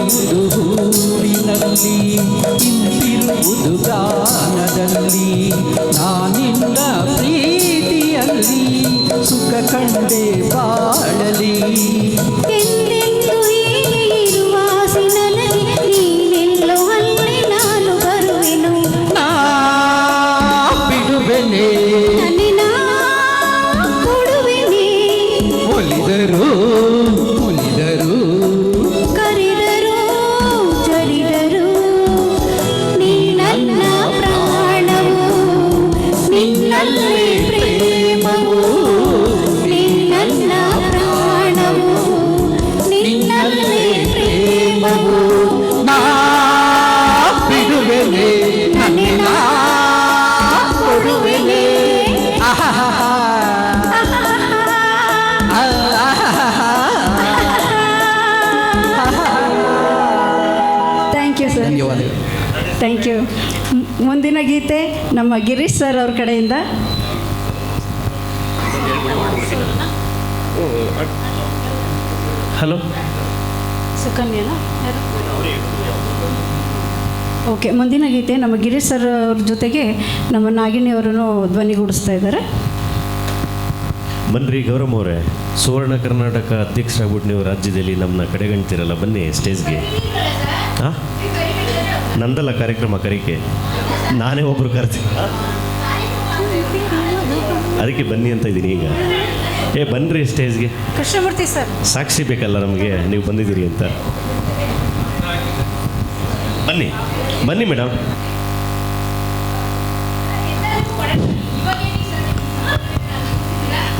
ಕುಳಿತಿರುವುದು ಹೂವಿನಲ್ಲಿ ನಿಂತಿರುವುದು ಗಾನದಲ್ಲಿ ನಾನಿನ್ನ ಪ್ರೀತಿಯಲ್ಲಿ ಸುಖ ಕಂಡೆ ಬಾಳಲಿ ಎಂದೆಂದು ಹೀಗೆ ನಿನ್ನಲ್ಲೇ ಪ್ರೇಮವು ನೀ ನನ್ನ ಪ್ರಾಣವು ನಿನ್ನಲ್ಲೇ ಪ್ರೇಮವು ನಾ ಬಿಡುವೆನೆ ನನ್ನಿನ ಕೊಡುವೆನೆ ಆಹಾಹಾಹಾ. ಥ್ಯಾಂಕ್ ಯು ಸರ್ ಧನ್ಯವಾದಗಳು ಥ್ಯಾಂಕ್ ಯು ಮುಂದಿನ ಗೀತೆ ನಮ್ಮ ಗಿರೀಶ್ ಸರ್ ಅವ್ರ ಕಡೆಯಿಂದ. ಹಲೋ. ಸುಕನ್ಯನಾ? ಓಕೆ ಮುಂದಿನ ಗೀತೆ ನಮ್ಮ ಗಿರೀಶ್ ಸರ್ ಅವ್ರ ಜೊತೆಗೆ ನಮ್ಮ ನಾಗಿಣಿಯವರನ್ನು ಧ್ವನಿಗೂಡಿಸ್ತಾ ಇದ್ದಾರೆ. ಬನ್ರಿ ಗೌರಮ್ಮ ಅವರೇ ಸುವರ್ಣ ಕರ್ನಾಟಕ ಅಧ್ಯಕ್ಷರಾಗ್ಬಿಟ್ಟು ನೀವು ರಾಜ್ಯದಲ್ಲಿ ನಮ್ಮನ್ನ ಕಡೆಗಣ್ತಿರಲ್ಲ ಬನ್ನಿ ಸ್ಟೇಜ್ಗೆ. ಹಾಂ ನಂದಲ್ಲ ಕಾರ್ಯಕ್ರಮ ಕರಿಕೆ. ನಾನೇ ಒಬ್ಬರು ಕರ್ತೀನಿ. ಅದಕ್ಕೆ ಬನ್ನಿ ಅಂತ ಇದ್ದೀನಿ ಈಗ. ಏ ಬನ್ನಿರಿ ಸ್ಟೇಜ್ಗೆ. ಕೃಷ್ಣಮೂರ್ತಿ ಸರ್. ಸಾಕ್ಷಿ ಬೇಕಲ್ಲ ನಮಗೆ ನೀವು ಬಂದಿದ್ದೀರಿ ಅಂತ. ಬನ್ನಿ. ಬನ್ನಿ ಮೇಡಮ್.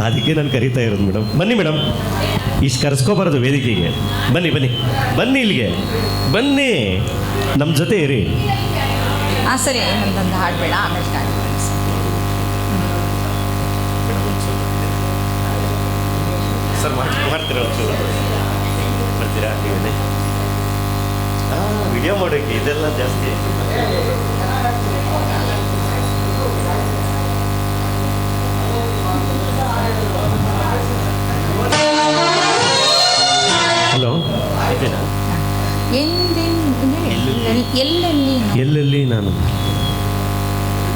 ಅದಕ್ಕೆ ನಾನು ಕರಿತಾ ಇರೋದು ಮೇಡಮ್. ಬನ್ನಿ ಮೇಡಮ್. ಇಷ್ಟು ಕರೆಸ್ಕೋಬಾರದು ವೇದಿಕೆಗೆ. ಬನ್ನಿ ಬನ್ನಿ. ಬನ್ನಿ ಇಲ್ಲಿಗೆ. ಬನ್ನಿ. ನಮ್ಮ ಜೊತೆ ಇರಿ. ಹಾಂ ಸರಿ. ಹಾಡಬೇಡ ಆಮೇಲೆ ಸರ್ ಮಾಡ್ತೀರಾ ಒಂಚೂರು? ಬರ್ತೀರಾ ವಿಡಿಯೋ ಮಾಡೋಕ್ಕೆ ಇದೆಲ್ಲ ಜಾಸ್ತಿ. ಎಲ್ಲೆಲ್ಲಿ ನಾನು?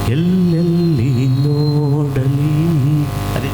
ಎಲ್ಲೆಲ್ಲಿ ನೋಡಲಿ? ಅದೇ.